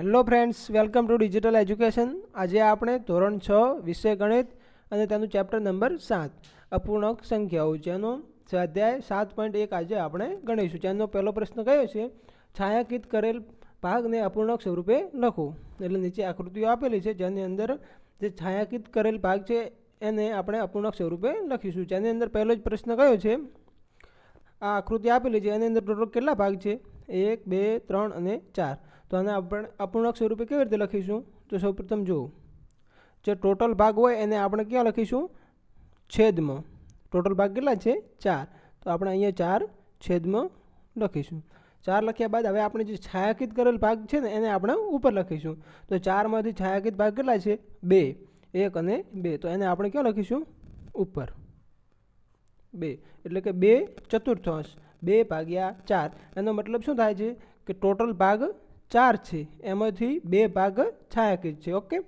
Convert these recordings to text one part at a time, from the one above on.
Hello friends welcome to digital education આજે આપણે ધોરણ છ, વિષય ગણિત અને તેનું ચેપ્ટર નંબર સાત, અપૂર્ણાંક સંખ્યાઓ, જેનો સ્વાધ્યાય સાત પોઈન્ટ એક આજે આપણે ગણીશું. જેનો પહેલો પ્રશ્ન કયો છે? છાયાંકિત કરેલ ભાગને અપૂર્ણાંક સ્વરૂપે લખો. એટલે નીચે આકૃતિઓ આપેલી છે, જેની અંદર જે છાયાંકિત કરેલ ભાગ છે, એને આપણે અપૂર્ણાંક સ્વરૂપે લખીશું. જેની અંદર પહેલો જ પ્રશ્ન કયો છે? આ આકૃતિ આપેલી છે, એની અંદર ટોટલ કેટલા ભાગ છે? એક, બે, ત્રણ અને ચાર. તો આને આપણે અપૂર્ણાંક સ્વરૂપે કેવી રીતે લખીશું? તો સૌપ્રથમ જુઓ. જે ટોટલ ભાગ હોય એને આપણે ક્યાં લખીશું? છેદમાં. ટોટલ ભાગ કેટલા છે? ચાર. તો આપણે અહીંયા ચાર છેદમાં લખીશું. ચાર લખ્યા બાદ હવે આપણે જે છાયાંકિત કરેલ ભાગ છે ને એને આપણે ઉપર લખીશું. તો ચારમાંથી છાયાંકિત ભાગ કેટલા છે? બે. એક અને બે. તો એને આપણે ક્યાં લખીશું? ઉપર. બે. એટલે કે બે ચતુર્થાંશ. બે ભાગ્યા ચાર. એનો મતલબ શું થાય છે? કે ટોટલ ભાગ ચાર છે. એમાંથી બે ભાગ છાયાકીત છે. ઓકે?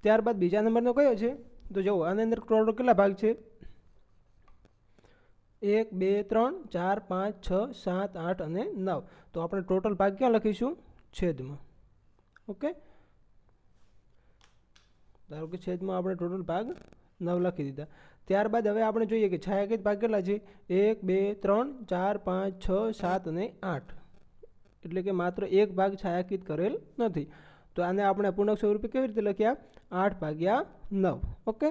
ત્યારબાદ બીજા નંબરનો કયો છે? તો જુઓ, આની અંદર ટોટલ કેટલા ભાગ છે? એક, બે, ત્રણ, ચાર, પાંચ, છ, સાત, આઠ અને નવ. તો આપણે ટોટલ ભાગ ક્યાં લખીશું? છેદમાં. ઓકે? ધારો કે છેદમાં આપણે ટોટલ ભાગ નવ લખી દીધા. ત્યારબાદ હવે આપણે જોઈએ કે છાયાકીત ભાગ કેટલા છે? એક, બે, ત્રણ, ચાર, પાંચ, છ, સાત અને આઠ. એટલે કે માત્ર એક ભાગ છાયાંકિત કરેલ નથી. તો આને આપણે અપૂર્ણાંક સ્વરૂપે કેવી રીતે લખ્યા? આઠ ભાગ્યા નવ. ઓકે?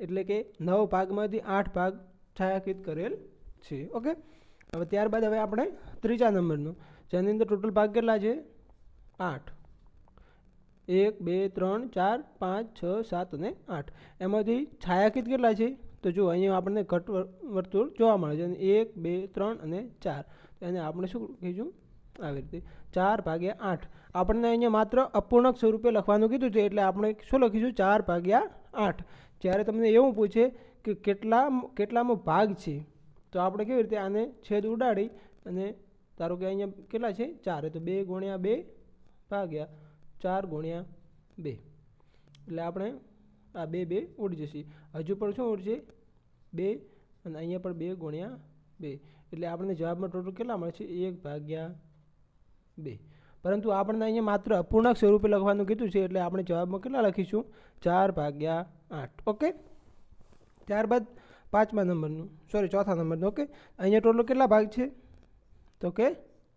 એટલે કે નવ ભાગમાંથી આઠ ભાગ છાયાંકિત કરેલ છે. ઓકે? હવે ત્યારબાદ હવે આપણે ત્રીજા નંબરનું. જેની અંદર ટોટલ ભાગ કેટલા છે? આઠ. એક, બે, ત્રણ, ચાર, પાંચ, છ, સાત અને આઠ. એમાંથી છાયાંકિત કેટલા છે? તો જો અહીંયા આપણને ઘટ વર્તુળ જોવા મળે છે. એક, બે, ત્રણ અને ચાર. એને આપણે શું કહીશું આવી રીતે ચાર ભાગ્યા આઠ. આપણને અહીંયા માત્ર અપૂર્ણાંક સ્વરૂપે લખવાનું કીધું છે, એટલે આપણે શું લખીશું? ચાર ભાગ્યા આઠ. જ્યારે તમને એવું પૂછે કે કેટલા કેટલામો ભાગ છે, તો આપણે કેવી રીતે આને છેદ ઉડાડી અને ધારો કે અહીંયા કેટલા છે? ચાર. તો બે ગુણ્યા બે ભાગ્યા ચાર ગુણ્યા બે. એટલે આપણે આ બે બે ઉડી જશે. હજુ પણ શું ઉડશે? બે અને અહીંયા પણ બે ગુણ્યા બે. એટલે આપણને જવાબમાં ટોટલ કેટલા મળે છે? એક ભાગ્યા બે. પરંતુ આપણને અહીંયા માત્ર અપૂર્ણાંક સ્વરૂપે લખવાનું કીધું છે એટલે આપણે જવાબમાં કેટલા લખીશું? ચાર ભાગ્યા આઠ. ઓકે? ત્યારબાદ પાંચમા નંબરનું. સોરી ચોથા નંબરનું. ઓકે? અહીંયા ટોટલ કેટલા ભાગ છે? તો કે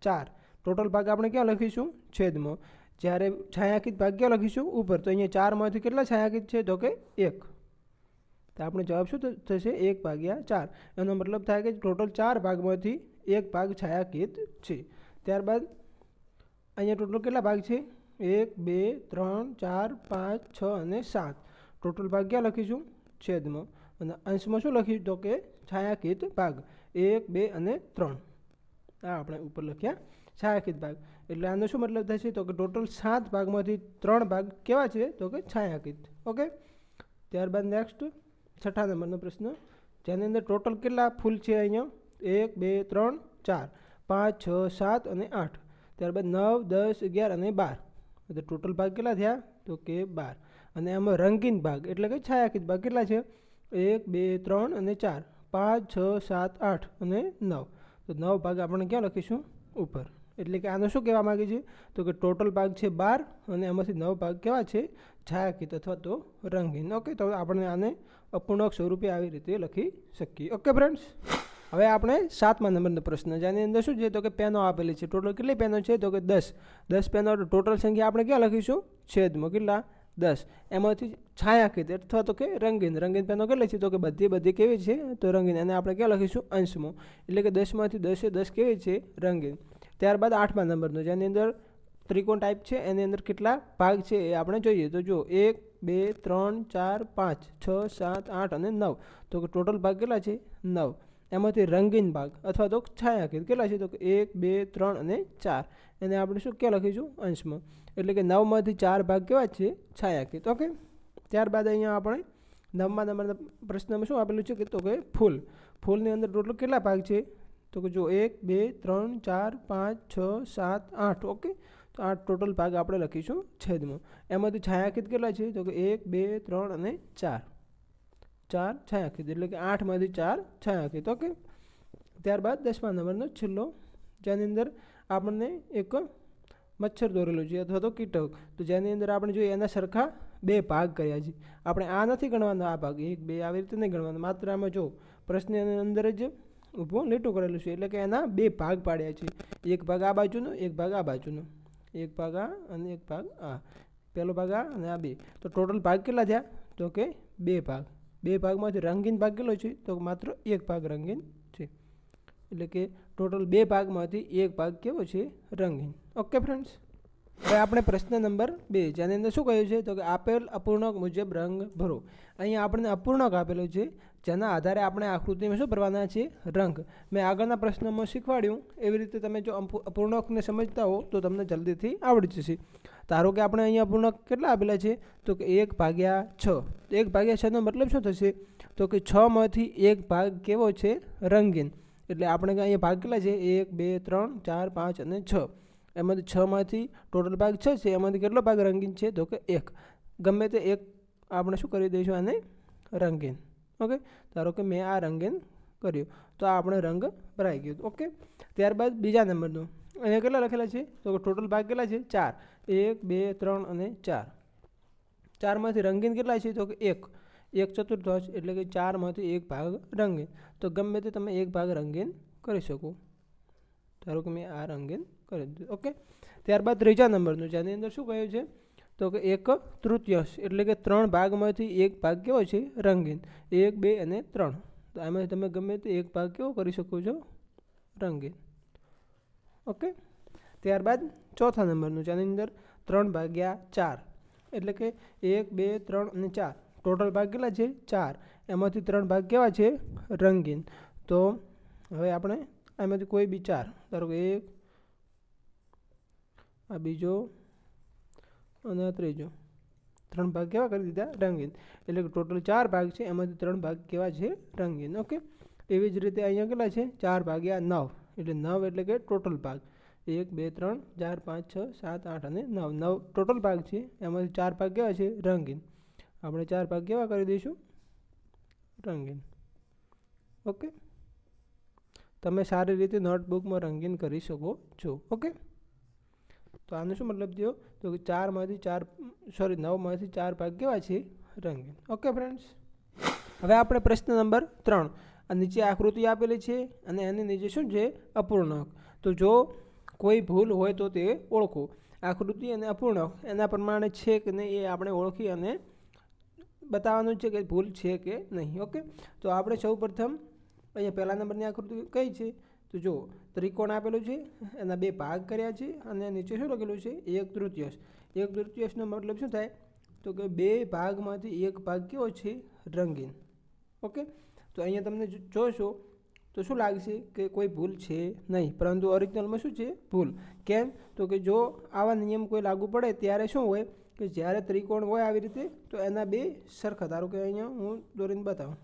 ચાર. ટોટલ ભાગ આપણે ક્યાં લખીશું? છેદમાં. જ્યારે છાયાંકિત ભાગ ક્યાં લખીશું? ઉપર. તો અહીંયા ચારમાંથી કેટલા છાયાંકિત છે? તો કે એક. તો આપણે જવાબ શું થશે? એક ભાગ્યા ચાર. એનો મતલબ થાય કે ટોટલ ચાર ભાગમાંથી એક ભાગ છાયાંકિત છે. ત્યારબાદ અહીંયા ટોટલ કેટલા ભાગ છે? એક, બે, ત્રણ, ચાર, પાંચ, છ અને સાત. ટોટલ ભાગ ક્યાં લખીશું? છેદમાં. અને અંશમાં શું લખ્યું તો કે છાયાકિત ભાગ. એક, બે અને ત્રણ. આ આપણે ઉપર લખ્યા. છાયાંકિત ભાગ. એટલે આનો શું મતલબ થશે? તો કે ટોટલ સાત ભાગમાંથી ત્રણ ભાગ કેવા છે? તો કે છાયાકિત. ઓકે? ત્યારબાદ નેક્સ્ટ, છઠ્ઠા નંબરનો પ્રશ્ન. જેની અંદર ટોટલ કેટલા ફૂલ છે અહીંયા? એક, બે, ત્રણ, ચાર. પાંચ, છ, સાત અને આઠ. ત્યારબાદ નવ, દસ, અગિયાર અને બાર. એટલે ટોટલ ભાગ કેટલા થયા? તો કે બાર. અને એમાં રંગીન ભાગ એટલે કે છાયાકિત ભાગ કેટલા છે? એક, બે, ત્રણ અને ચાર. પાંચ, છ, સાત, આઠ અને નવ. તો નવ ભાગ આપણે ક્યાં લખીશું? ઉપર. એટલે કે આનો શું કહેવા માગે છે? તો કે ટોટલ ભાગ છે બાર અને એમાંથી નવ ભાગ કેવા છે? છાયાકિત અથવા તો રંગીન. ઓકે તો આપણે આને અપૂર્ણાંક સ્વરૂપે આવી રીતે લખી શકીએ. ઓકે ફ્રેન્ડ્સ હવે આપણે સાતમા નંબરનો પ્રશ્ન જેની અંદર શું છે? તો કે પેનો આપેલી છે. ટોટલ કેટલી પેનો છે? તો કે દસ. દસ પેનો ટોટલ સંખ્યા આપણે ક્યાં લખીશું? છેદમાં. કેટલા? દસ. એમાંથી છાયાકિત અથવા તો કે રંગીન. રંગીન પેનો કેટલી છે? તો કે બધી બધી કેવી છે? તો રંગીન. અને આપણે ક્યાં લખીશું? અંશમાં. એટલે કે દસમાંથી દસે દસ કેવી છે? રંગીન. ત્યારબાદ આઠમા નંબરનો જેની અંદર ત્રિકોણ ટાઈપ છે. એની અંદર કેટલા ભાગ છે? એ આપણે જોઈએ. તો જો એક, બે, ત્રણ, ચાર, પાંચ, છ, સાત, આઠ અને નવ. તો કે ટોટલ ભાગ કેટલા છે? નવ. એમાંથી રંગીન ભાગ અથવા તો છાયાકિત, કેટલા છે તો કે એક, બે, ત્રણ અને ચાર. એને આપણે શું ક્યાં લખીશું? અંશમાં. એટલે કે નવમાંથી ચાર ભાગ કેવા છે? છાયાકિત. ઓકે? ત્યારબાદ અહીંયા આપણે નવમાં નંબરના પ્રશ્નમાં શું આપેલું છે કે તો કે ફૂલ. ફૂલની અંદર ટોટલ કેટલા ભાગ છે? તો કે જો એક, બે, ત્રણ, ચાર, પાંચ, છ, સાત, આઠ. ઓકે? તો આઠ ટોટલ ભાગ આપણે લખીશું છેદમાં. એમાંથી છાયાંકિત કેટલા છે? તો કે એક, બે, ત્રણ અને ચાર. ચાર છાયાકિત એટલે કે આઠમાંથી ચાર છાયાકિત ઓકે ત્યારબાદ દસમા નંબરનો છેલ્લો, જેની અંદર આપણને એક મચ્છર દોરેલું છે અથવા તો કીટક. તો જેની અંદર આપણે જોઈએ એના સરખા બે ભાગ કર્યા છે. આપણે આ નથી ગણવાનો આ ભાગ, એક, બે આવી રીતે નહીં ગણવાનો. માત્ર આમાં જો પ્રશ્નની અંદર જ ઊભું લીટું કરેલું છે, એટલે કે એના બે ભાગ પાડ્યા છે. એક ભાગ આ બાજુનો, એક ભાગ આ બાજુનો. એક ભાગ આ અને એક ભાગ આ. પહેલો ભાગ આ અને આ બે. તો ટોટલ ભાગ કેટલા થયા? તો કે બે ભાગ. બે ભાગમાંથી રંગીન ભાગ કેટલો છે, તો માત્ર એક ભાગ રંગીન છે. એટલે કે ટોટલ બે ભાગમાંથી એક ભાગ કેવો છે? રંગીન. ઓકે ફ્રેન્ડ્સ હવે આપણે પ્રશ્ન નંબર બે, જેની અંદર શું કહ્યું છે? તો કે આપેલ અપૂર્ણાંક મુજબ રંગ ભરો. અહીંયા આપણને અપૂર્ણાંક આપેલો છે, જેના આધારે આપણે આકૃતિમાં શું ભરવાના છે? રંગ. મેં આગળના પ્રશ્નમાં શીખવાડ્યું, એવી રીતે તમે જો અપૂ- અપૂર્ણાંકને સમજતા હો, તો તમને જલ્દીથી આવડી જશે ધારો કે આપણે અહીંયા અપૂર્ણાંક કેટલા આપેલા છે? તો કે એક ભાગ્યા છ. એક ભાગ્યા છનો મતલબ શું થશે? તો કે છમાંથી એક ભાગ કેવો છે? રંગીન. એટલે આપણે અહીંયા ભાગ કેટલા છે? એક, બે, ત્રણ, ચાર, પાંચ અને છ. એમાંથી છમાંથી ટોટલ ભાગ છ, છે એમાંથી કેટલો ભાગ રંગીન છે? તો કે એક. ગમે તે એક આપણે શું કરી દઈશું આને? રંગીન. ઓકે ધારો કે મેં આ રંગીન કર્યું. તો આ આપણે રંગ ભરાઈ ગયો. ઓકે ત્યારબાદ બીજા નંબરનું. અહીંયા કેટલા લખેલા છે? તો ટોટલ ભાગ કેટલા છે? ચાર. એક, બે, ત્રણ અને ચાર. ચારમાંથી રંગીન કેટલા છે? તો કે એક. એક ચતુર્થાંશ એટલે કે ચારમાંથી એક ભાગ રંગીન. તો ગમે તે તમે એક ભાગ રંગીન કરી શકો. ધારો કે મેં આ રંગીન કરી દીધું ઓકે ત્યારબાદ ત્રીજા નંબરનું, જેની અંદર શું કહ્યું છે? તો કે એક તૃતીયાંશ, એટલે કે ત્રણ ભાગમાંથી એક ભાગ કેવો છે? રંગીન. એક, બે અને ત્રણ. તો આમાંથી તમે ગમે તે એક ભાગ કેવો કરી શકો છો? રંગીન. ઓકે ત્યારબાદ ચોથા નંબરનું, જેની અંદર ત્રણ ભાગ્યા ચાર. એટલે કે એક, બે, ત્રણ અને ચાર. ટોટલ ભાગ કેટલા છે? ચાર. એમાંથી ત્રણ ભાગ કેવા છે? રંગીન. તો હવે આપણે એમાંથી કોઈ બી ચાર, ધારો કે એક આ બીજો અને આ ત્રીજો. ત્રણ ભાગ કેવા કરી દીધા? રંગીન. એટલે કે ટોટલ ચાર ભાગ છે, એમાંથી ત્રણ ભાગ કેવા છે? રંગીન. ઓકે? એવી જ રીતે અહીંયા કેટલા છે? ચાર ભાગ્યા નવ. એટલે નવ એટલે કે ટોટલ ભાગ. એક, બે, ત્રણ, ચાર, પાંચ, છ, સાત, આઠ અને નવ. નવ ટોટલ ભાગ છે, એમાંથી ચાર ભાગ કેવા છે? રંગીન. આપણે ચાર ભાગ કેવા કરી દઈશું? રંગીન. ઓકે? તમે સારી રીતે નોટબુકમાં રંગીન કરી શકો છો. ઓકે? તો આનો શું મતલબ થયો? તો કે ચારમાંથી ચાર સોરી નવમાંથી ચાર ભાગ કેવા છે? રંગીન. ઓકે ફ્રેન્ડ્સ હવે આપણે પ્રશ્ન નંબર ત્રણ. આ નીચે આકૃતિ આપેલી છે અને એની નીચે શું છે? અપૂર્ણાંક. તો જો કોઈ ભૂલ હોય તો તે ઓળખો. આકૃતિ અને અપૂર્ણાંક એના પ્રમાણે છે કે નહીં એ આપણે ઓળખી અને બતાવવાનું છે કે ભૂલ છે કે નહીં. ઓકે તો આપણે સૌ પ્રથમ અહીંયા પહેલા નંબરની આકૃતિ કઈ છે? તો જો ત્રિકોણ આપેલું છે, એના બે ભાગ કર્યા છે અને નીચે શું લખેલું છે, એક તૃતીયાંશ. એક તૃતીયાંશનો મતલબ શું થાય? તો કે બે ભાગમાંથી એક ભાગ કેવો છે? રંગીન. ઓકે? તો અહીંયા તમને જોશો, તો શું લાગશે કે કોઈ ભૂલ છે નહીં? પરંતુ ઓરિજિનલમાં શું છે? ભૂલ. કેમ? તો કે જો આવા નિયમ કોઈ લાગુ પડે, ત્યારે શું હોય કે જ્યારે ત્રિકોણ હોય આવી રીતે, તો એના બે સરખા, ધારો કે અહીંયા હું દોરીને બતાવું.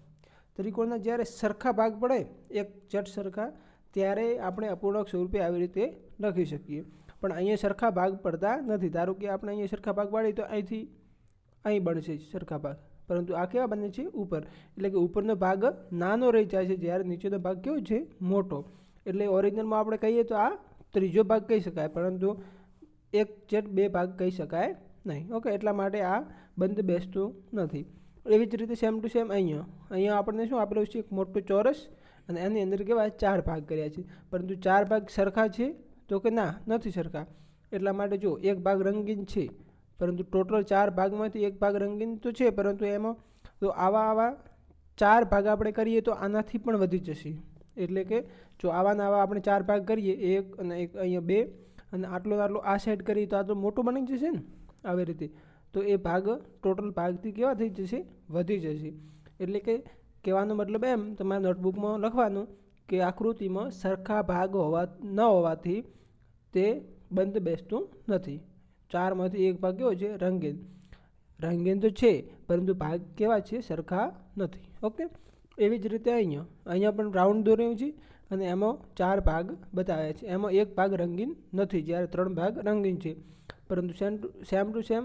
ત્રિકોણના જ્યારે સરખા ભાગ પડે, એક જટ સરખા ત્યારે આપણે અપૂર્ણાંક સ્વરૂપે આવી રીતે લખી શકીએ. પણ અહીંયા સરખા ભાગ પડતા નથી. ધારો કે આપણે અહીંયા સરખા ભાગ પાડીએ તો અહીંથી અહીં બનશે સરખા ભાગ. પરંતુ આ કેવા બને છે? ઉપર. એટલે કે ઉપરનો ભાગ નાનો રહી જાય છે જ્યારે નીચેનો ભાગ કેવો છે? મોટો. એટલે ઓરિજિનલમાં આપણે કહીએ તો આ ત્રીજો ભાગ કહી શકાય. પરંતુ એક જેટ બે ભાગ કહી શકાય નહીં. ઓકે, એટલા માટે આ બંધ બેસતું નથી. એવી જ રીતે સેમ ટુ સેમ અહીંયા. અહીંયા આપણને શું આપેલું છે? એક મોટું ચોરસ અને એની અંદર કેવા ચાર ભાગ કર્યા છે. પરંતુ ચાર ભાગ સરખા છે તો કે ના, નથી સરખા. એટલા માટે જો એક ભાગ રંગીન છે, પરંતુ ટોટલ ચાર ભાગમાંથી એક ભાગ રંગીન તો છે, પરંતુ એમાં તો આવા આવા ચાર ભાગ આપણે કરીએ તો આનાથી પણ વધી જશે. એટલે કે જો આવાના આવા આપણે ચાર ભાગ કરીએ, એક અને એક અહીંયા બે, અને આટલો આટલો આ સાઈડ કરીએ તો આ તો મોટું બની જશે ને આવી રીતે. તો એ ભાગ, ટોટલ ભાગથી કેવા થઈ જશે? વધી જશે. એટલે કે કહેવાનો મતલબ એમ, તમારા નોટબુકમાં લખવાનું કે આકૃતિમાં સરખા ભાગ હોવા, ન હોવાથી તે બંધ બેસતું નથી. ચારમાંથી એક ભાગ કેવો છે? રંગીન. રંગીન તો છે, પરંતુ ભાગ કેવા છે? સરખા નથી. ઓકે એવી જ રીતે અહીંયા. અહીંયા પણ રાઉન્ડ દોર્યું છે અને એમાં ચાર ભાગ બતાવ્યા છે. એમાં એક ભાગ રંગીન નથી, જ્યારે ત્રણ ભાગ રંગીન છે. પરંતુ same to same to same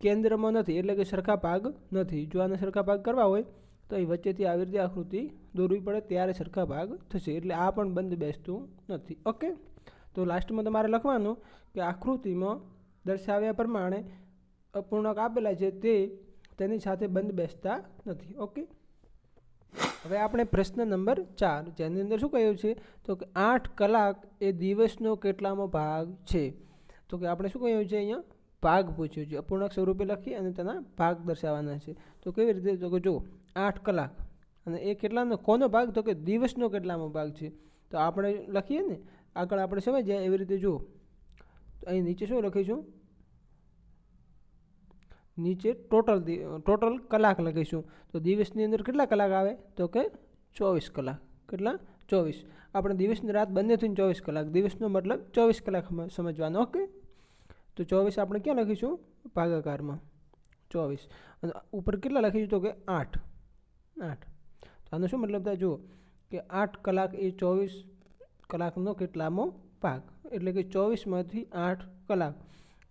કેન્દ્રમાં નથી, એટલે કે સરખા ભાગ નથી. જો આને સરખા ભાગ કરવા હોય તો અહીં વચ્ચેથી આવી રીતે આકૃતિ દોરવી પડે, ત્યારે સરખા ભાગ થશે. એટલે આ પણ બંધ બેસતું નથી. ઓકે તો લાસ્ટમાં તમારે લખવાનું કે આકૃતિમાં દર્શાવ્યા પ્રમાણે અપૂર્ણાંક આપેલા છે તે તેની સાથે બંધ બેસતા નથી. ઓકે હવે આપણે પ્રશ્ન નંબર ચાર, જેની અંદર શું કહ્યું છે? તો કે આઠ કલાક એ દિવસનો કેટલામો ભાગ છે? તો કે આપણે શું કહ્યું છે અહીંયા? ભાગ પૂછ્યો છે. અપૂર્ણાંક સ્વરૂપે લખી અને તેના ભાગ દર્શાવવાના છે. તો કેવી રીતે? તો કે જો, આઠ કલાક. અને એ કેટલાનો, કોનો ભાગ? તો કે દિવસનો કેટલામો ભાગ છે. તો આપણે લખીએ ને, આગળ આપણે સમજીએ એવી રીતે જુઓ તો અહીં નીચે શું લખીશું? નીચે ટોટલ ટોટલ કલાક લખીશું. તો દિવસની અંદર કેટલા કલાક આવે? તો કે ચોવીસ કલાક. કેટલા? ચોવીસ. આપણે દિવસની રાત બંને થઈને ચોવીસ કલાક. દિવસનો મતલબ ચોવીસ કલાક સમજવાનો. ઓકે? તો ચોવીસ આપણે ક્યાં લખીશું? ભાગાકારમાં. ચોવીસ. અને ઉપર કેટલા લખીશું તો કે આઠ. આઠ. તો આનો શું મતલબ થાય? જુઓ કે આઠ કલાક એ ચોવીસ કલાકનો કેટલામો ભાગ. એટલે કે ચોવીસમાંથી આઠ કલાક.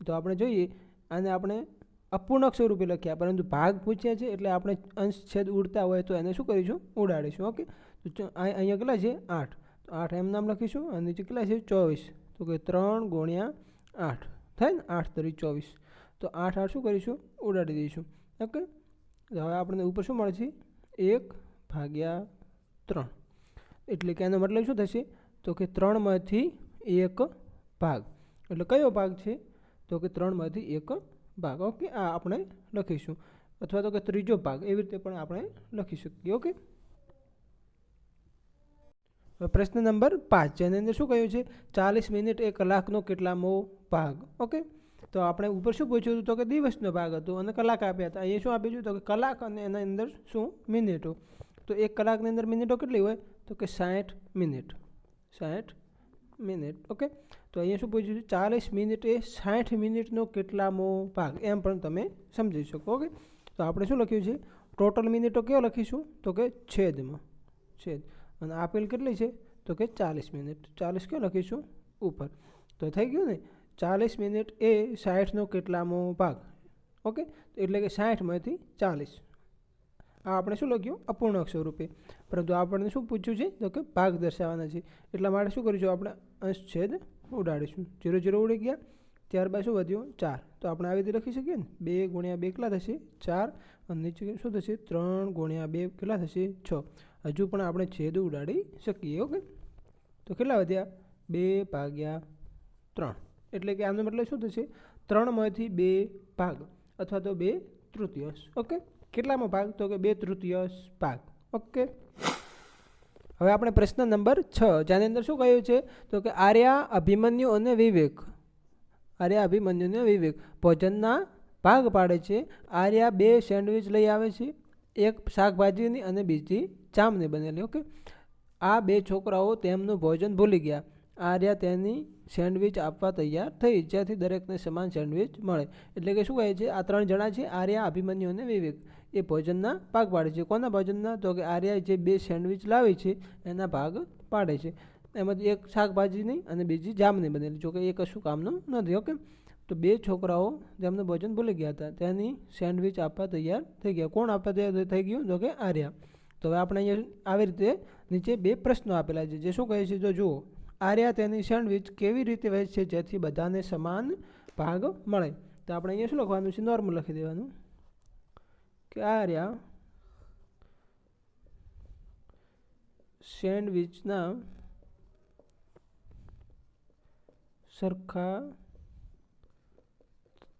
તો આપણે જોઈએ, આને આપણે અપૂર્ણક સ્વરૂપે લખ્યા. પરંતુ ભાગ પૂછ્યા છે એટલે આપણે અંશ છેદ ઉડતા હોય તો એને શું કરીશું? ઉડાડીશું. ઓકે? તો અહીંયા કેટલા છે? આઠ. તો આઠ એમ નામ લખીશું. અને નીચે કેટલા છે? ચોવીસ. તો કે ત્રણ ગુણ્યા આઠ. થાય ને આઠ તરી ચોવીસ. તો આઠ આઠ શું કરીશું? ઉડાડી દઈશું. ઓકે? હવે આપણને ઉપર શું મળશે એક ભાગ્યા ત્રણ. એટલે કે એનો મતલબ શું થશે? તો કે ત્રણમાંથી એક ભાગ. એટલે કયો ભાગ છે? તો કે ત્રણમાંથી એક ભાગ. ઓકે? આ આપણે લખીશું. અથવા તો કે ત્રીજો ભાગ. એવી રીતે પણ આપણે લખી શકીએ. ઓકે? પ્રશ્ન નંબર પાંચ, જેની અંદર શું કહ્યું છે? ચાલીસ મિનિટ એ કલાકનો કેટલામો ભાગ. ઓકે? તો આપણે ઉપર શું પૂછ્યું હતું તો કે દિવસનો ભાગ હતો અને કલાક આપ્યા હતા. અહીંયા શું આપ્યું હતું તો કે કલાક અને એના અંદર શું? મિનિટો. તો એક કલાકની અંદર મિનિટો કેટલી હોય? તો કે સાઠ મિનિટ. સાઠ મિનિટ. ઓકે? તો અહીંયા શું પૂછ્યું છે? ચાલીસ મિનિટ એ સાઠ મિનિટનો કેટલામો ભાગ. એમ પણ તમે સમજી શકો. ઓકે? તો આપણે શું લખ્યું છે? ટોટલ મિનિટો કેવો લખીશું? તો કે છેદમાં. છેદ. અને આપેલ કેટલી છે? તો કે ચાલીસ મિનિટ. ચાલીસ કયો લખીશું? ઉપર. તો થઈ ગયું ને? ચાલીસ મિનિટ એ સાઠનો કેટલામો ભાગ. ઓકે? એટલે કે સાઠમાંથી ચાલીસ. આ આપણે શું લખ્યું? અપૂર્ણાંક સ્વરૂપે. પરંતુ આપણને શું પૂછ્યું છે? તો કે ભાગ દર્શાવવાના છે. એટલા માટે શું કરીશું? આપણે અંશ છેદ ઉડાડીશું. જીરો જીરો ઉડી ગયા. ત્યારબાદ શું વધ્યું? ચાર. તો આપણે આવી રીતે લખી શકીએ ને? બે ગુણ્યા બે કેટલા થશે? ચાર. અને નીચે શું થશે? ત્રણ ગુણ્યા બે કેટલા થશે? છ. હજુ પણ આપણે છેદ ઉડાડી શકીએ, ઓકે? તો કેટલા વધ્યા? બે ભાગ્યા ત્રણ. એટલે કે આનો મતલબ શું થશે? ત્રણમાંથી બે ભાગ અથવા તો બે તૃતીયાંશ, ઓકે? કેટલામાં ભાગ? તો કે બે તૃતીયાંશ ભાગ, ઓકે? હવે આપણે પ્રશ્ન નંબર છ. જેની અંદર શું કહ્યું છે? તો કે આર્યા અભિમન્યુ અને વિવેક. આર્યા અભિમન્યુ અને વિવેક. ભોજનના ભાગ પાડે છે. આર્યા બે સેન્ડવિચ લઈ આવે છે. એક શાકભાજીની અને બીજી જામની બનેલી, ઓકે? આ બે છોકરાઓ તેમનું ભોજન ભૂલી ગયા. આર્યા તેની સેન્ડવિચ આપવા તૈયાર થઈ, જ્યાંથી દરેકને સમાન સેન્ડવિચ મળે. એટલે કે શું કહે છે? આ ત્રણ જણા છે, આર્યા, અભિમન્યુ અને વિવેક. એ ભોજનના ભાગ પાડે છે. કોના ભોજનના? તો કે આર્યા જે બે સેન્ડવિચ લાવી છે, એના ભાગ પાડે છે. એમાંથી એક શાકભાજીની અને બીજી જામની બનેલી જોકે એ કશું કામનું નથી, ઓકે? તો બે છોકરાઓ જેમનું ભોજન ભૂલી ગયા હતા, તેની સેન્ડવિચ આપવા તૈયાર થઈ ગયા. કોણ આપવા તૈયાર થઈ ગયું? તો કે આર્યા. તો હવે આપણે અહીંયા આવી રીતે નીચે બે પ્રશ્નો આપેલા છે. જે શું કહે છે? જો જુઓ, આર્યા તેની સેન્ડવિચ કેવી રીતે વહેંચે છે? જેથી બધાને સમાન ભાગ મળે. તો આપણે અહીંયા શું લખવાનું છે? નોર્મલ લખી દેવાનું. કે આર્યા સેન્ડવિચના સરખા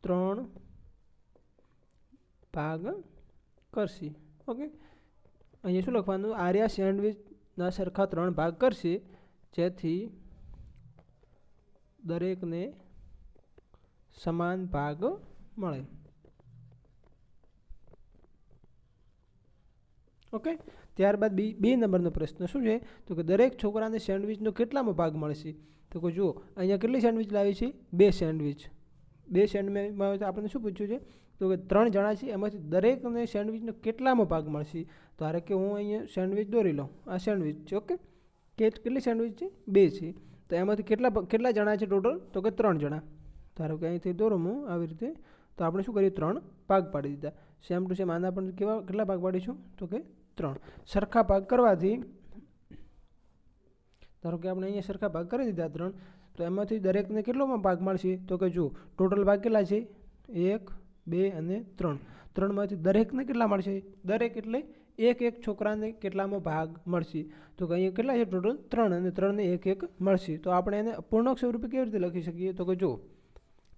ત્રણ ભાગ કરશે. ઓકે? અહીંયા શું લખવાનું? આર્યા સેન્ડવિચના સરખા ત્રણ ભાગ કરશે, જેથી દરેકને સમાન ભાગ મળે. ઓકે? ત્યારબાદ બી, બે નંબરનો પ્રશ્ન શું છે? તો કે દરેક છોકરાને સેન્ડવિચનો કેટલામાં ભાગ મળશે? તો કે જુઓ, અહીંયા કેટલી સેન્ડવિચ લાવી છે? બે સેન્ડવિચ. બે સેન્ડવિચમાં આપણને શું પૂછ્યું છે? તો કે ત્રણ જણા છે, એમાંથી દરેકને સેન્ડવિચનો કેટલામાં ભાગ મળશે? ધારો કે હું અહીંયા સેન્ડવિચ દોરી લઉં. આ સેન્ડવિચ છે, ઓકે? કે કેટલી સેન્ડવિચ છે? બે છે. તો એમાંથી કેટલા કેટલા જણા છે ટોટલ? તો કે ત્રણ જણા. ધારો કે અહીંથી દોરો હું આવી રીતે, તો આપણે શું કરીએ? ત્રણ ભાગ પાડી દીધા. સેમ ટુ સેમ આના પણ કેવા, કેટલા ભાગ પાડીશું તો કે ત્રણ. સરખા ભાગ કરવાથી, ધારો કે આપણે અહીંયા સરખા ભાગ કરી દીધા ત્રણ, તો એમાંથી દરેકને કેટલોમાં ભાગ મળશે? તો કે જો ટોટલ ભાગ કેટલા છે? એક, બે અને ત્રણ. ત્રણમાંથી દરેકને કેટલા મળશે? દરેક એટલે એક એક છોકરાને કેટલામાં ભાગ મળશે? તો કે અહીંયા કેટલા છે ટોટલ? ત્રણ અને ત્રણને એક એક મળશે. તો આપણે એને પૂર્ણક સ્વરૂપે કેવી રીતે લખી શકીએ? તો કે જો,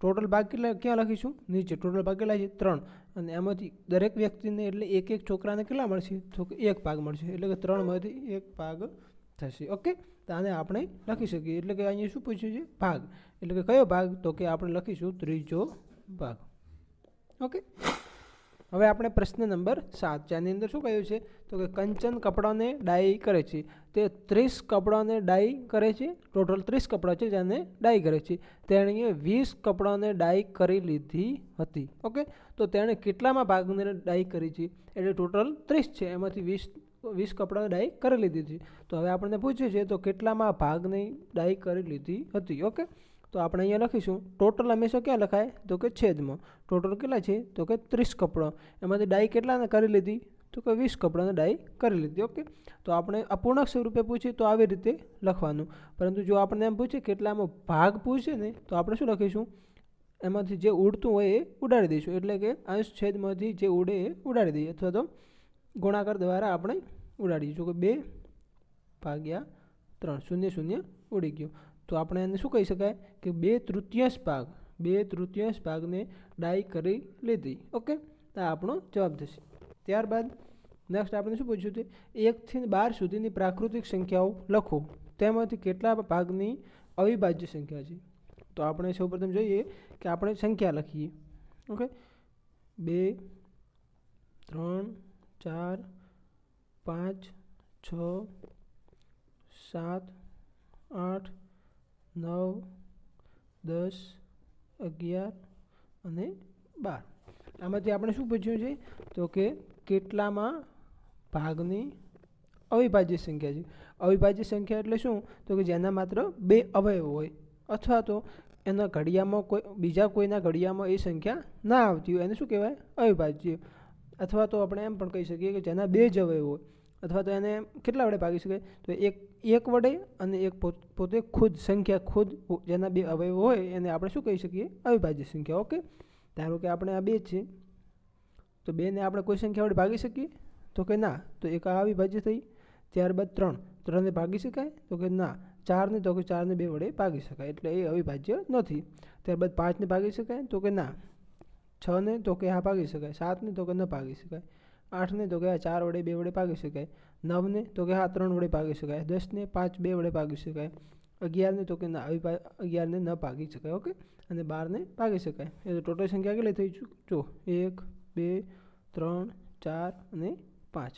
ટોટલ ભાગ કેટલા, ક્યાં લખીશું? નીચે. ટોટલ ભાગ કેટલા છે? ત્રણ. અને એમાંથી દરેક વ્યક્તિને એટલે એક એક છોકરાને કેટલા મળશે? તો કે એક ભાગ મળશે. એટલે કે ત્રણમાંથી એક ભાગ થશે. ઓકે? તો આને આપણે લખી શકીએ. એટલે કે અહીંયા શું પૂછ્યું છે? ભાગ. એટલે કે કયો ભાગ? તો કે આપણે લખીશું ત્રીજો ભાગ. ઓકે? હવે આપણે પ્રશ્ન નંબર સાત, જેની અંદર શું કહ્યું છે? તો કે કંચન કપડાને ડાઈ કરે છે. તે ત્રીસ કપડાને ડાઈ કરે છે. ટોટલ ત્રીસ કપડાં છે જેને ડાઈ કરે છે. તેણીએ વીસ કપડાને ડાઈ કરી લીધી હતી. ઓકે? તો તેણે કેટલામાં ભાગને ડાઈ કરી છે? એટલે ટોટલ ત્રીસ છે. એમાંથી વીસ વીસ કપડાને ડાઈ કરી લીધી હતી. તો હવે આપણને પૂછ્યું છે, તો કેટલામાં ભાગની ડાઈ કરી લીધી હતી? ઓકે? તો આપણે અહીંયા લખીશું, ટોટલ હંમેશા ક્યાં લખાય? તો કે છેદમાં. ટોટલ કેટલા છે? તો કે ત્રીસ કપડાં. એમાંથી ડાઈ કેટલાને કરી લીધી? તો કે વીસ કપડાને ડાઈ કરી લીધી. ઓકે? તો આપણે અપૂર્ણાંક સ્વરૂપે પૂછીએ તો આવી રીતે લખવાનું. પરંતુ જો આપણને એમ પૂછે કેટલામાં ભાગ પૂછે ને, તો આપણે શું લખીશું? એમાંથી જે ઉડતું હોય એ ઉડાડી દઈશું. એટલે કે અંશ છેદમાંથી જે ઉડે એ ઉડાડી દઈએ. અથવા તો ગુણાકાર દ્વારા આપણે ઉડાડી દઈશું કે બે ભાગ્યા ત્રણ, શૂન્ય શૂન્ય ઉડી ગયો. તો આપણે એને શું કહી શકાય? કે બે તૃતીયાંશ ભાગ, બે તૃતીયાંશ ભાગને ડાઈ કરી લીધી. ઓકે? તો આપણો જવાબ થશે. ત્યારબાદ નેક્સ્ટ આપણે શું પૂછ્યું હતું? એકથી બાર સુધીની પ્રાકૃતિક સંખ્યાઓ લખો. તેમાંથી કેટલા ભાગની અવિભાજ્ય સંખ્યા છે? તો આપણે સૌપ્રથમ જોઈએ કે આપણે સંખ્યા લખીએ. ઓકે? બે, ત્રણ, ચાર, પાંચ, છ, સાત, આઠ નવ, દસ, અગિયાર અને બાર. આમાંથી આપણે શું પૂછ્યું છે? તો કે કેટલામાં ભાગની અવિભાજ્ય સંખ્યા છે? અવિભાજ્ય સંખ્યા એટલે શું? તો કે જેના માત્ર બે અવયવ હોય. અથવા તો એના ઘડિયામાં કોઈ, બીજા કોઈના ઘડિયામાં એ સંખ્યા ના આવતી હોય. એને શું કહેવાય? અવિભાજ્ય. અથવા તો આપણે એમ પણ કહી શકીએ કે જેના બે જ અવયવ હોય. અથવા તો એને કેટલા વડે ભાગી શકાય? તો એક એક વડે અને એક પોતે ખુદ, સંખ્યા ખુદ જેના બે અવયવ હોય એને આપણે શું કહી શકીએ? અવિભાજ્ય સંખ્યા. ઓકે? ધારો કે આપણે આ બે છે, તો બેને આપણે કોઈ સંખ્યા વડે ભાગી શકીએ? તો કે ના. તો એક આ અવિભાજ્ય થઈ. ત્યારબાદ ત્રણ. ત્રણને ભાગી શકાય? તો કે ના. ચારને, તો કે ચારને બે વડે ભાગી શકાય. એટલે એ અવિભાજ્ય નથી. ત્યારબાદ પાંચને ભાગી શકાય? તો કે ના. છને, તો કે હા ભાગી શકાય. સાતને, તો કે ન ભાગી શકાય. આઠને, તો કે આ ચાર વડે બે વડે ભાગી શકાય. નવને તો કે હા, ત્રણ વડે ભાગી શકાય. દસને પાંચ, બે વડે ભાગી શકાય. અગિયારને તો કે ના, આવી અગિયારને ન ભાગી શકાય, ઓકે? અને બારને ભાગી શકાય. એ તો ટોટલ સંખ્યા કેટલી થઈ જો એક, બે, ત્રણ, ચાર અને પાંચ.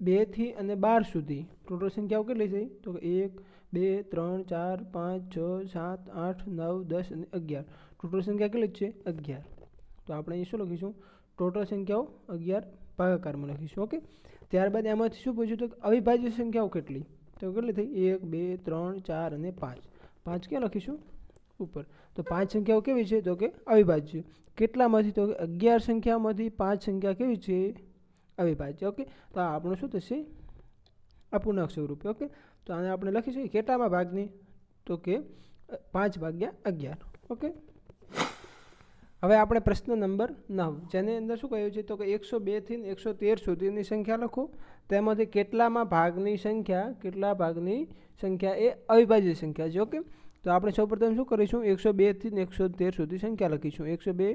બેથી અને બાર સુધી ટોટલ સંખ્યાઓ કેટલી થઈ? તો એક, બે, ત્રણ, ચાર, પાંચ, છ, સાત, આઠ, નવ, દસ અને અગિયાર. ટોટલ સંખ્યા કેટલી છે? અગિયાર. તો આપણે અહીં શું લખીશું? ટોટલ સંખ્યાઓ અગિયાર ભાગાકારમાં લખીશું, ઓકે? ત્યારબાદ એમાંથી શું પૂછ્યું તો અવિભાજ્ય સંખ્યાઓ કેટલી? તો કેટલી થઈ? એક, બે, ત્રણ, ચાર અને પાંચ. પાંચ ક્યાં લખીશું? ઉપર. તો પાંચ સંખ્યાઓ કેવી છે? તો કે અવિભાજ્ય. કેટલામાંથી? તો કે અગિયાર સંખ્યામાંથી પાંચ સંખ્યા કેવી છે? અવિભાજ્ય. ઓકે? તો આ આપણું શું થશે? અપૂર્ણાંક સ્વરૂપે. ઓકે? તો આને આપણે લખીશું કેટલામાં ભાગની? તો કે પાંચ ભાગ્યા અગિયાર. ઓકે? હવે આપણે પ્રશ્ન નંબર નવ, જેની અંદર શું કહ્યું છે તો કે એકસો બેથી એકસો તેર સુધીની સંખ્યા લખો. તેમાંથી કેટલામાં ભાગની સંખ્યા, કેટલા ભાગની સંખ્યા એ અવિભાજ્ય સંખ્યા છે, ઓકે? તો આપણે સૌપ્રથમ શું કરીશું? એકસો બેથી એકસો તેર સુધી સંખ્યા લખીશું. એકસો બે,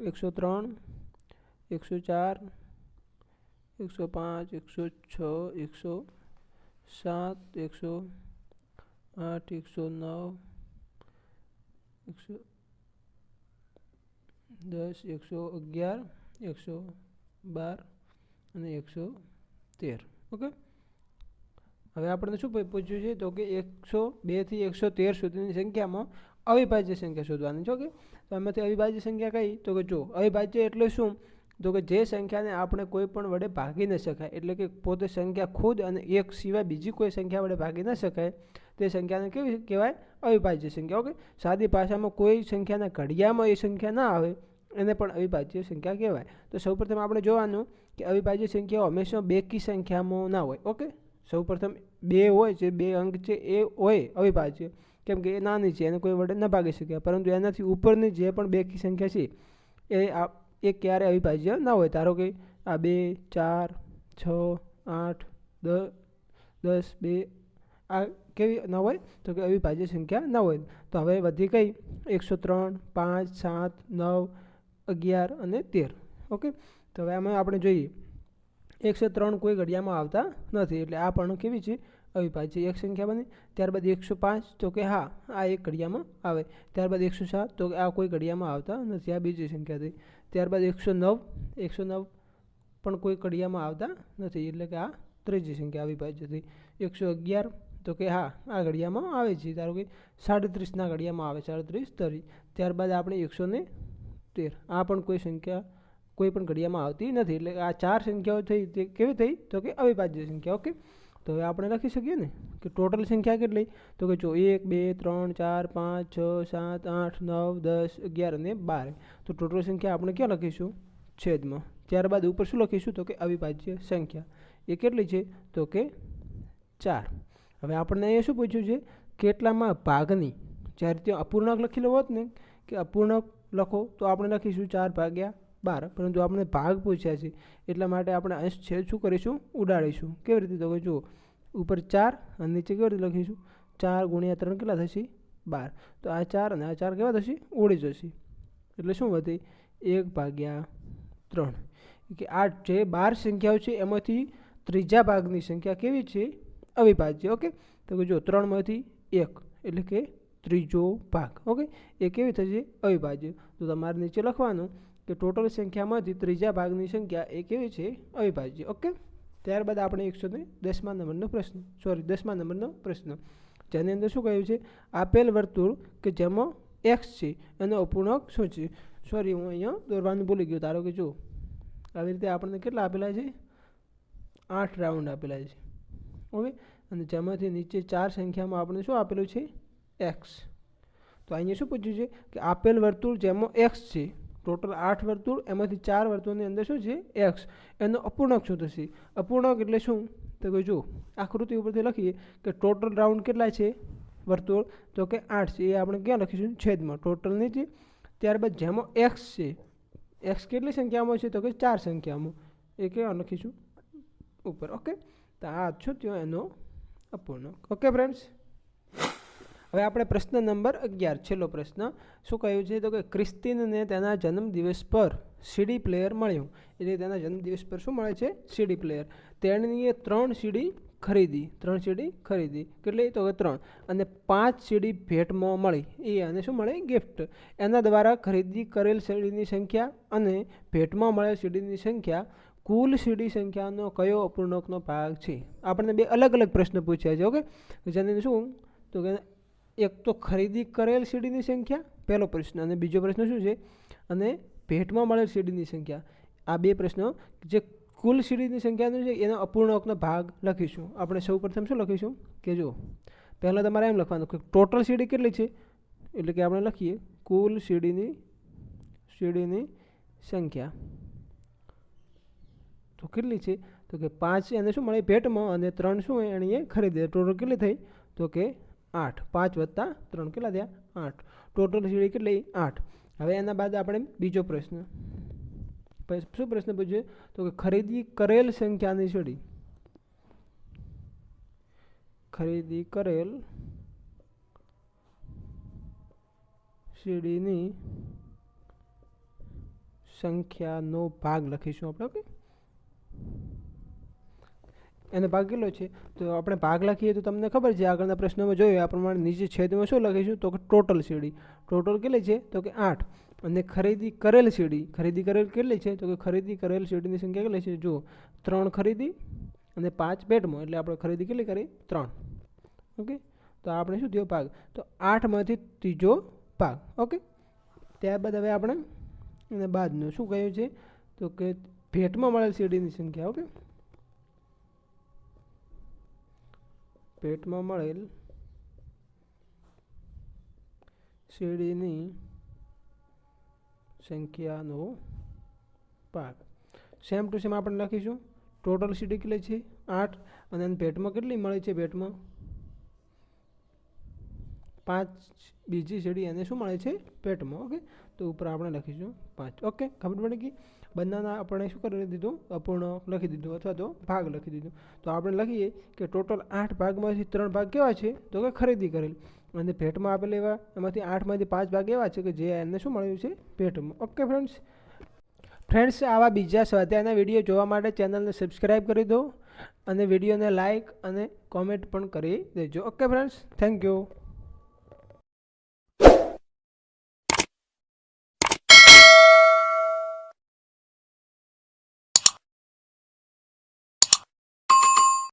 એકસો ત્રણ, એકસો ચાર, એકસો પાંચ, એકસો છ, એકસો સાત, એકસો આઠ, એકસો નવ, એકસો દસ, એકસો અગિયાર, એકસો બાર અને એકસો તેર. ઓકે? હવે આપણને શું પૂછ્યું છે? તો કે એકસો બેથી એકસો તેર સુધીની સંખ્યામાં અવિભાજ્ય સંખ્યા શોધવાની છે, ઓકે? તો એમાંથી અવિભાજ્ય સંખ્યા કઈ? તો કે જો, અવિભાજ્ય એટલે શું? તો કે જે સંખ્યાને આપણે કોઈ પણ વડે ભાગી ન શકાય, એટલે કે પોતે સંખ્યા ખુદ અને એક સિવાય બીજી કોઈ સંખ્યા વડે ભાગી ન શકાય તે સંખ્યાને કેવી કહેવાય? અવિભાજ્ય સંખ્યા. ઓકે? સાદી ભાષામાં કોઈ સંખ્યાના ઘડિયામાં એ સંખ્યા ના આવે, એને પણ અવિભાજ્ય સંખ્યા કહેવાય. તો સૌપ્રથમ આપણે જોવાનું કે અવિભાજ્ય સંખ્યાઓ હંમેશા બેકી સંખ્યામાં ના હોય. ઓકે? સૌપ્રથમ બે હોય જે બે અંક છે, એ હોય અવિભાજ્ય. કેમ કે એ નાની છે, એને કોઈ વડે ન ભાગી શકે. પરંતુ એનાથી ઉપરની જે પણ બેકી સંખ્યા છે, એ આ, એ ક્યારે અવિભાજ્ય ના હોય? ધારો કે આ બે, ચાર, છ, આઠ દસ દસ, બે, આ કેવી ન હોય તો કે અવિભાજ્ય સંખ્યા ન હોય. તો હવે વધી ગઈ એકસો ત્રણ, પાંચ, સાત, નવ, અગિયાર અને તેર. ઓકે? તો હવે આમાં આપણે જોઈએ. એકસો ત્રણ કોઈ ઘડિયામાં આવતા નથી. એટલે આ પણ કેવી છે? અવિભાજ્ય એક સંખ્યા બની. ત્યારબાદ એકસો પાંચ, તો કે હા, આ એક ઘડિયામાં આવે. ત્યારબાદ એકસો સાત, તો કે આ કોઈ ઘડિયામાં આવતા નથી. આ બીજી સંખ્યા થઈ ત્યારબાદ એકસો નવ એકસો નવ પણ કોઈ ઘડિયામાં આવતા નથી. એટલે કે આ ત્રીજી સંખ્યા અવિભાજ્ય થઈ એકસો અગિયાર તો કે હા, આ ઘડિયામાં આવે છે. ધારો કે સાડત્રીસના ઘડિયામાં આવે, સાડત્રીસ તરી ત્યારબાદ આપણે એકસો ને તેર. આ પણ કોઈ સંખ્યા, કોઈ પણ ઘડિયામાં આવતી નથી. એટલે આ ચાર સંખ્યાઓ થઈ, તે કેવી થઈ? તો કે અવિભાજ્ય સંખ્યા, ઓકે? તો હવે આપણે લખી શકીએ ને કે ટોટલ સંખ્યા કેટલી? તો કે જો એક, બે, ત્રણ, ચાર, પાંચ, છ, સાત, આઠ, નવ, દસ, અગિયાર અને બાર. તો ટોટલ સંખ્યા આપણે ક્યાં લખીશું? છેદમાં. ત્યારબાદ ઉપર શું લખીશું? તો કે અવિભાજ્ય સંખ્યા. એ કેટલી છે? તો કે ચાર. હવે આપણને અહીંયા શું પૂછ્યું છે? કેટલામાં ભાગની? જ્યારે ત્યાં અપૂર્ણાંક લખેલો હોત ને, કે અપૂર્ણાંક લખો, તો આપણે લખીશું ચાર ભાગ્યા બાર. પરંતુ આપણે ભાગ પૂછ્યા છે, એટલા માટે આપણે અંશ છેદ શું કરીશું? ઉડાડીશું. કેવી રીતે? તો કે જુઓ, ઉપર ચાર અને નીચે કેવી રીતે લખીશું? ચાર ગુણ્યા ત્રણ કેટલા થશે? બાર. તો આ ચાર અને આ ચાર કેવા થશે? ઉડી જશે. એટલે શું વધે? એક ભાગ્યા ત્રણ. કે આ જે બાર સંખ્યાઓ છે, એમાંથી ત્રીજા ભાગની સંખ્યા કેવી છે? અવિભાજ્ય ઓકે તો કે જો ત્રણમાંથી એક, એટલે કે ત્રીજો ભાગ ઓકે એ કેવી થશે? અવિભાજ્ય. તો તમારે નીચે લખવાનું કે ટોટલ સંખ્યામાંથી ત્રીજા ભાગની સંખ્યા એ કેવી છે? અવિભાજ્ય ઓકે ત્યારબાદ આપણે એકસો ને દસમા નંબરનો પ્રશ્ન સોરી દસમા નંબરનો પ્રશ્ન. જેની અંદર શું કહ્યું છે? આપેલ વર્તુળ કે જેમાં એક્સ છે એનો અપૂર્ણાંક શું છે? સોરી હું અહીંયા દોરવાનું ભૂલી ગયો. ધારો કે જો આવી રીતે આપણને કેટલા આપેલા છે? આઠ રાઉન્ડ આપેલા છે. ઓકે અને જેમાંથી નીચે ચાર સંખ્યામાં આપણે શું આપેલું છે? એક્સ તો અહીંયા શું પૂછ્યું છે? કે આપેલ વર્તુળ જેમાં એક્સ છે, ટોટલ આઠ વર્તુળ, એમાંથી ચાર વર્તુળની અંદર શું છે? એક્સ એનો અપૂર્ણાંક શું થશે? અપૂર્ણાંક એટલે શું? તો કે જો આકૃતિ ઉપરથી લખીએ કે ટોટલ રાઉન્ડ કેટલા છે? વર્તુળ. તો કે આઠ છે, એ આપણે ક્યાં લખીશું? છેદમાં. ટોટલની છે ત્યારબાદ જેમાં એક્સ છે એક્સ કેટલી સંખ્યામાં છે? તો કે ચાર સંખ્યામાં. એ ક્યાં લખીશું? ઉપર. ઓકે? તો આ છો ત્યાં એનો અપૂર્ણાંક ઓકે ફ્રેન્ડ્સ હવે આપણે પ્રશ્ન નંબર અગિયાર, છેલ્લો પ્રશ્ન. શું કહ્યું છે? તો કે ક્રિસ્તીનને તેના જન્મદિવસ પર સીડી પ્લેયર મળ્યું. એટલે તેના જન્મદિવસ પર શું મળે છે? CD player. તેણીએ ત્રણ સીડી ખરીદી. ત્રણ સીડી ખરીદી. કેટલી? તો કે ત્રણ. અને પાંચ સીડી ભેટમાં મળી. એ અને શું મળે? ગિફ્ટ એના દ્વારા ખરીદી કરેલ સીડીની સંખ્યા અને ભેટમાં મળેલ સીડીની સંખ્યા કુલ સીડી સંખ્યાનો કયો અપૂર્ણાંકનો ભાગ છે? આપણને બે અલગ અલગ પ્રશ્ન પૂછ્યા છે ઓકે જેની શું? તો કે એક તો ખરીદી કરેલ સીડીની સંખ્યા, પહેલો પ્રશ્ન. અને બીજો પ્રશ્ન શું છે? અને ભેટમાં મળેલ સીડીની સંખ્યા. આ બે પ્રશ્નો, જે કુલ સીડીની સંખ્યાનો છે, એનો અપૂર્ણાંકનો ભાગ લખીશું. આપણે સૌ પ્રથમ શું લખીશું? કે જો પહેલાં તમારે એમ લખવાનું કે ટોટલ સીડી કેટલી છે? એટલે કે આપણે લખીએ, કુલ સીડીની સીડીની સંખ્યા. તો કેટલી છે? તો કે પાંચ એને શું મળે? ભેટમાં અને ત્રણ શું એણીએ ખરીદે. ટોટલ કેટલી થઈ? તો કે આઠ. પાંચ વત્તા ત્રણ. કેટલા થયા? આઠ. ટોટલ સીડી કેટલી? આઠ. હવે એના બાદ આપણે બીજો પ્રશ્ન. શું પ્રશ્ન પૂછ્યો? તો કે ખરીદી કરેલ સંખ્યાની સીડી ખરીદી કરેલ સીડીની સંખ્યાનો ભાગ લખીશું આપણે, ઓકે? એનો ભાગ કેટલો છે. તો આપણે ભાગ લખીએ તો તમને ખબર છે, આગળના પ્રશ્નોમાં જોયું, આ પ્રમાણે નીચે છેદમાં શું લખીશું? તો કે ટોટલ સીડી. ટોટલ કેટલી છે? તો કે આઠ. અને ખરીદી કરેલ સીડી. ખરીદી કરેલ કેટલી છે? તો કે ખરીદી કરેલ સીડીની સંખ્યા કેટલી છે? જુઓ. ત્રણ ખરીદી અને પાંચ પેટમાં એટલે આપણે ખરીદી કેટલી કરી? ત્રણ. ઓકે? તો આપણે શું થયો? ભાગ. તો આઠમાંથી ત્રીજો ભાગ. ઓકે? ત્યારબાદ હવે આપણે અને બાદનું શું કહ્યું છે? તો કે ભેટમાં મળેલ સીડીની સંખ્યા. ઓકે? પેટમાં મળેલ શેરડીની સંખ્યાનો ભાગ. સેમ ટુ સેમ આપણે લખીશું. ટોટલ સીડી કેટલી છે? આઠ. અને એની પેટમાં કેટલી મળે છે પેટમાં? પાંચ. બીજી શેરડી એને શું મળે છે? પેટમાં. ઓકે? તો ઉપર આપણે લખીશું પાંચ. ઓકે? ખબર પડી ગઈ? બંનેના આપણે શું કરી દીધું? અપૂર્ણ લખી દીધું અથવા તો ભાગ લખી દીધું. તો આપણે લખીએ કે ટોટલ આઠ ભાગમાંથી ત્રણ ભાગ કેવા છે? તો કે ખરીદી કરેલ. અને ભેટમાં આપેલ એવા એમાંથી આઠમાંથી પાંચ ભાગ એવા છે કે જે એમને શું મળ્યું છે? ભેટમાં. Okay friends? ફ્રેન્ડ્સ, આવા બીજા સ્વાધ્યાયના વીડિયો જોવા માટે ચેનલને સબસ્ક્રાઈબ કરી દો અને વિડીયોને લાઇક અને કોમેન્ટ પણ કરી દેજો. Okay friends? Thank you.